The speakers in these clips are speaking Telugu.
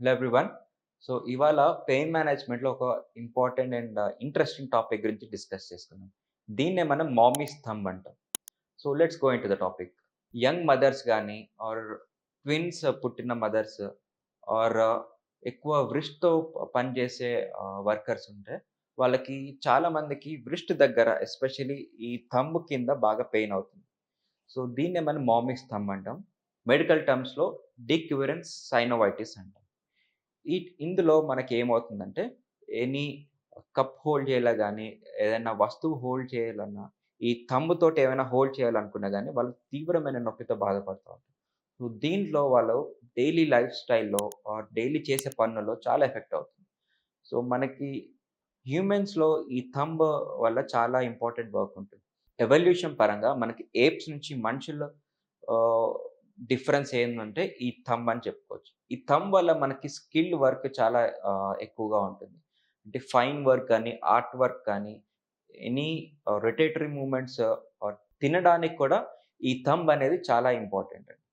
హలో ఎవ్రీవన్ సో ఇవాళ పెయిన్ మేనేజ్మెంట్లో ఒక ఇంపార్టెంట్ అండ్ ఇంట్రెస్టింగ్ టాపిక్ గురించి డిస్కస్ చేసుకుందాం. దీన్నే మనం మామీ థంబ్ అంటాం. So let's go into the topic young mothers కానీ ఆర్ ట్విన్స్ పుట్టిన మదర్స్ ఆర్ uh, ఎక్కువ వృష్తో పనిచేసే వర్కర్స్ ఉంటే వాళ్ళకి చాలా మందికి వృష్ట్ దగ్గర ఎస్పెషలీ ఈ థంబ్ కింద బాగా పెయిన్ అవుతుంది. సో దీన్నే మనం మామీ థంబ్ అంటాం. మెడికల్ టర్మ్స్లో డిక్యూరెన్స్ సైనోవైటిస్ అంటాం. ఈ ఇందులో మనకి ఏమవుతుందంటే ఎనీ కప్ హోల్డ్ చేయాలా కానీ ఏదైనా వస్తువు హోల్డ్ చేయాలన్నా ఈ తమ్ముతోటి ఏమైనా హోల్డ్ చేయాలనుకున్నా కానీ వాళ్ళు తీవ్రమైన నొప్పితో బాధపడుతూ ఉంటారు. సో దీంట్లో వాళ్ళు డైలీ లైఫ్ స్టైల్లో ఆర్ డైలీ చేసే పనుల్లో చాలా ఎఫెక్ట్ అవుతుంది. సో మనకి హ్యూమెన్స్లో ఈ థంబ్ వల్ల చాలా ఇంపార్టెంట్ వర్క్ ఉంటుంది. ఎవల్యూషన్ పరంగా మనకి ఏప్స్ నుంచి మనుషుల డిఫరెన్స్ ఏంటంటే ఈ థంబ్ అని చెప్పుకోవచ్చు. ఈ థమ్ వల్ల మనకి స్కిల్ వర్క్ చాలా ఎక్కువగా ఉంటుంది. అంటే ఫైన్ వర్క్ కానీ ఆర్ట్ వర్క్ కానీ ఎనీ రొటేటరీ మూమెంట్స్ తినడానికి కూడా ఈ థంబ్ అనేది చాలా ఇంపార్టెంట్ అండి.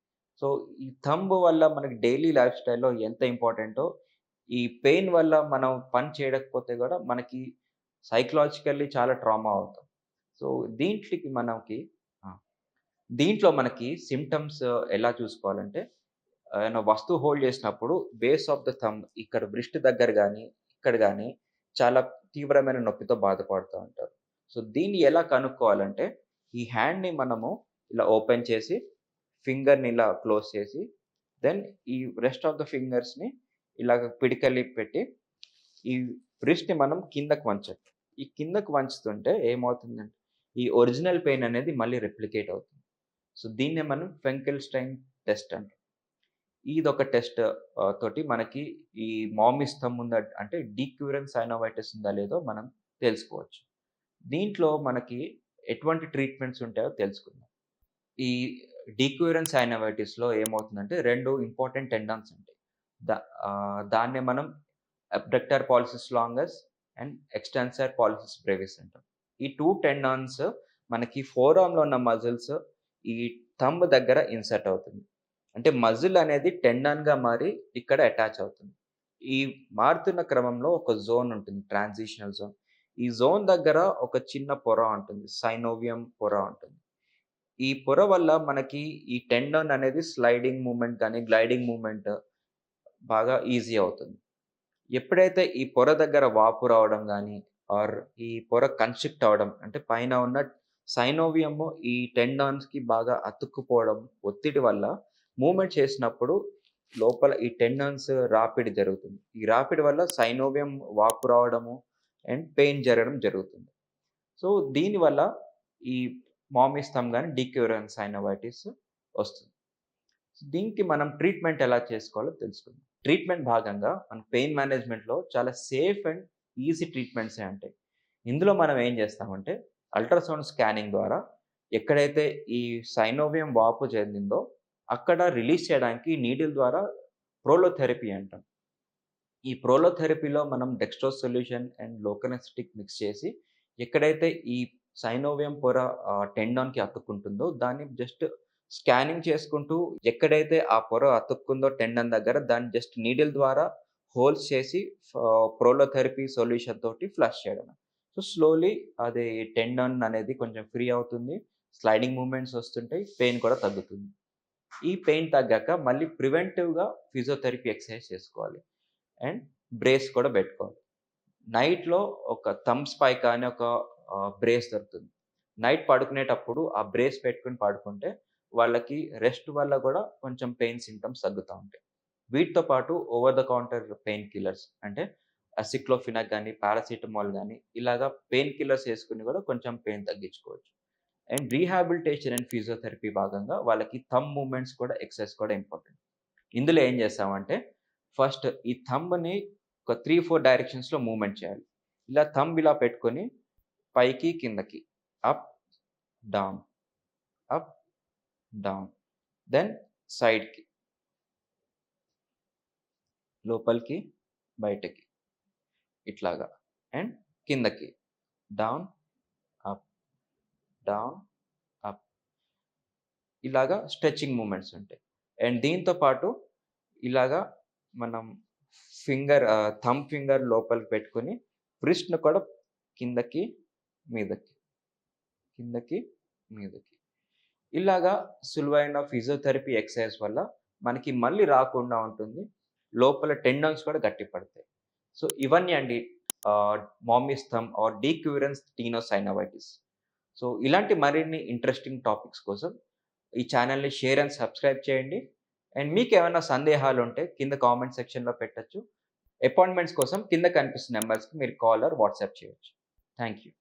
సో ఈ థంబ్ వల్ల మనకి డైలీ లైఫ్ స్టైల్లో ఎంత ఇంపార్టెంటో ఈ పెయిన్ వల్ల మనం పని చేయకపోతే కూడా మనకి సైకలాజికల్లీ చాలా ట్రామా అవుతాం. సో దీంట్లోకి మనకి దీంట్లో మనకి సిమ్టమ్స్ ఎలా చూసుకోవాలంటే ఏమైనా వస్తువు హోల్డ్ చేసినప్పుడు బేస్ ఆఫ్ ద థమ్ ఇక్కడ బ్రిస్ట్ దగ్గర కానీ ఇక్కడ కానీ చాలా తీవ్రమైన నొప్పితో బాధపడుతూ ఉంటారు. సో దీన్ని ఎలా కనుక్కోవాలంటే ఈ హ్యాండ్ని మనము ఇలా ఓపెన్ చేసి ఫింగర్ని ఇలా క్లోజ్ చేసి దెన్ ఈ రెస్ట్ ఆఫ్ ద ఫింగర్స్ని ఇలాగ పిడికలి పెట్టి ఈ రిస్ట్ని మనం కిందకు వంచాలి ఈ కిందకు వంచుతుంటే ఏమవుతుందంటే ఈ ఒరిజినల్ పెయిన్ అనేది మళ్ళీ రెప్లికేట్ అవుతుంది. సో దీన్నే మనం ఫెంకెల్ స్టైన్ టెస్ట్ అంటాం. ఇది ఒక టెస్ట్ తోటి మనకి ఈ మామిస్తం ఉందా అంటే డీక్యూరెన్స్ సైనోవైటిస్ ఉందా లేదో మనం తెలుసుకోవచ్చు. దీంట్లో మనకి ఎటువంటి ట్రీట్మెంట్స్ ఉంటాయో తెలుసుకుందాం. ఈ డీక్యూరెన్స్ సైనోవైటిస్లో ఏమవుతుందంటే రెండు ఇంపార్టెంట్ టెండన్స్ ఉంటాయి. దా దాన్నే మనం abductor pollicis longus and extensor pollicis brevis అంటాం. ఈ టూ టెండాన్స్ మనకి ఫోర్ ఆర్మ్లో ఉన్న మజిల్స్ ఈ థంబ్ దగ్గర ఇన్సర్ట్ అవుతుంది. అంటే మజిల్ అనేది టెండాన్గా మారి ఇక్కడ అటాచ్ అవుతుంది. ఈ మారుతున్న క్రమంలో ఒక జోన్ ఉంటుంది ట్రాన్సిషనల్ జోన్. ఈ జోన్ దగ్గర ఒక చిన్న పొర ఉంటుంది సైనోవియం పొర ఉంటుంది. ఈ పొర వల్ల మనకి ఈ టెండన్ అనేది స్లైడింగ్ మూమెంట్ కానీ గ్లైడింగ్ మూమెంట్ బాగా ఈజీ అవుతుంది. ఎప్పుడైతే ఈ పొర దగ్గర వాపు రావడం కానీ ఆర్ ఈ పొర కన్స్ట్రిక్ట్ అవడం అంటే పైన ఉన్న సైనోవియము ఈ టెండాన్స్కి బాగా అతుక్కుపోవడం ఒత్తిడి వల్ల మూమెంట్ చేసినప్పుడు లోపల ఈ టెండాన్స్ రాపిడి జరుగుతుంది. ఈ రాపిడి వల్ల సైనోవియం వాపు రావడము అండ్ పెయిన్ జరగడం జరుగుతుంది. సో దీనివల్ల ఈ మామిస్తం కానీ డీక్యూరెన్స్ సైనోవైటిస్ వస్తుంది. దీనికి మనం ట్రీట్మెంట్ ఎలా చేసుకోవాలో తెలుసుకుందాం. ట్రీట్మెంట్ భాగంగా మన పెయిన్ మేనేజ్మెంట్లో చాలా సేఫ్ అండ్ ఈజీ ట్రీట్మెంట్సే ఉంటాయి ఇందులో మనం ఏం చేస్తామంటే అల్ట్రాసౌండ్ స్కానింగ్ ద్వారా ఎక్కడైతే ఈ సైనోవియం వాపు చెందిందో అక్కడ రిలీజ్ చేయడానికి నీడిల్ ద్వారా ప్రోలోథెరపీ అంటాం. ఈ ప్రోలోథెరపీలో మనం dextrose solution and local anaesthetic mix చేసి ఎక్కడైతే ఈ సైనోవియం పొర టెండాన్కి అతుక్కుంటుందో దాన్ని జస్ట్ స్కానింగ్ చేసుకుంటూ ఎక్కడైతే ఆ పొర అతుక్కుందో టెండన్ దగ్గర దాన్ని జస్ట్ నీడిల్ ద్వారా హోల్స్ చేసి ప్రోలోథెరపీ సొల్యూషన్ తోటి ఫ్లష్ చేయడం సో స్లోలీ అది టెండన్ అనేది కొంచెం ఫ్రీ అవుతుంది. స్లైడింగ్ మూమెంట్స్ వస్తుంటాయి పెయిన్ కూడా తగ్గుతుంది. ఈ పెయిన్ తగ్గాక మళ్ళీ ప్రివెంటివ్గా ఫిజియోథెరపీ ఎక్సర్సైజ్ చేసుకోవాలి. అండ్ బ్రేస్ కూడా పెట్టుకోవాలి. నైట్లో ఒక థమ్ స్పైక్ అనే ఒక బ్రేస్ దొరుకుతుంది. నైట్ పడుకునేటప్పుడు ఆ బ్రేస్ పెట్టుకుని పడుకుంటే వాళ్ళకి రెస్ట్ వల్ల కూడా కొంచెం పెయిన్ సింటమ్స్ తగ్గుతూ ఉంటాయి. వీటితో పాటు over the counter pain killers అంటే అసిక్లోఫినాక్ కానీ పారాసిటమాల్ కానీ ఇలాగా పెయిన్ కిల్లర్స్ వేసుకుని కూడా కొంచెం పెయిన్ తగ్గించుకోవచ్చు. అండ్ రీహాబిలిటేషన్ అండ్ ఫిజియోథెరపీ భాగంగా వాళ్ళకి థమ్ మూమెంట్స్ కూడా ఎక్సర్సైజ్ కూడా ఇంపార్టెంట్. ఇందులో ఏం చేస్తామంటే ఫస్ట్ ఈ థమ్ని ఒక త్రీ ఫోర్ డైరెక్షన్స్లో మూమెంట్ చేయాలి. ఇలా థమ్ ఇలా పెట్టుకొని పైకి కిందకి up down up down then సైడ్కి లోపలికి బయటకి. ఇట్లాగా అండ్ కిందకి డౌన్ అప్ డౌన్ అప్ ఇలాగా స్ట్రెచింగ్ మూమెంట్స్ ఉంటాయి అండ్ దీంతో పాటు ఇలాగా మనం ఫింగర్ థమ్ ఫింగర్ లోపలికి పెట్టుకొని వ్రిస్ట్‌ని కూడా కిందకి, మీదకి, కిందకి, మీదకి. ఇలాగా సులువైన ఫిజియోథెరపీ ఎక్సర్సైజ్ వల్ల మనకి మళ్ళీ రాకుండా ఉంటుంది. లోపల టెండన్స్ కూడా గట్టిపడతాయి. సో, ఇవన్నీ అండి మామిస్థమ్ ఆర్ డీక్యూరెన్స్ టీనోసైనవైటిస్ సో, ఇలాంటి మరిన్ని ఇంట్రెస్టింగ్ టాపిక్స్ కోసం ఈ ఛానెల్‌ని షేర్ అండ్ సబ్స్క్రైబ్ చేయండి. అండ్ మీకు ఏమైనా సందేహాలు ఉంటే కింద కామెంట్ సెక్షన్‌లో పెట్టొచ్చు. అపాయింట్‌మెంట్స్ కోసం కింద కనిపిస్తున్న నెంబర్స్కి మీరు కాల్ ఆర్ వాట్సాప్ చేయొచ్చు. Thank you.